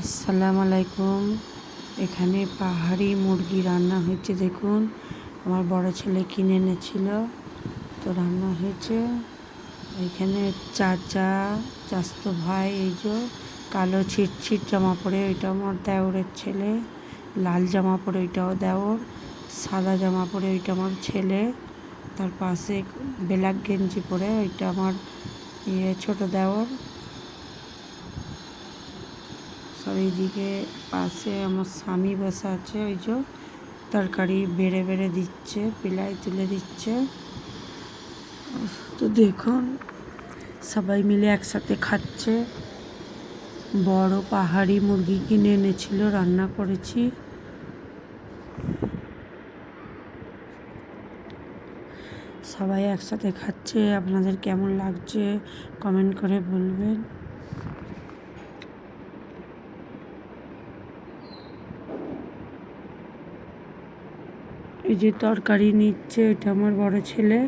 আসসালামু আলাইকুম। এখানে পাহাড়ি মুরগি রান্না হয়েছে, দেখুন। আমার বড় ছেলে কিনে এনেছিল, তো রান্না হয়েছে। এখানে চাচা চাস্তো ভাই, এই যে কালো ছিট ছিট জামা পরে ওইটা আমার দেওরের ছেলে। লাল জামা পরে, ওইটাও দেওর। সাদা জামা পরে, ওইটা আমার ছেলে। তার পাশে ব্ল্যাক গেঞ্জি পরে, ওইটা আমার ইয়ে ছোটো দেওর। সব এইদিকে পাশে আমার স্বামী বসে আছে, ওই যে তরকারি বেড়ে বেড়ে দিচ্ছে, পিলাই তুলে দিচ্ছে। তো দেখুন, সবাই মিলে একসাথে খাচ্ছে। বড় পাহাড়ি মুরগি কিনে এনেছিল, রান্না করেছি। সবাই একসাথে খাচ্ছে, আপনাদের কেমন লাগছে কমেন্ট করে বলবেন। এই যে তরকারি নিচ্ছে এটা আমার বড় ছেলে।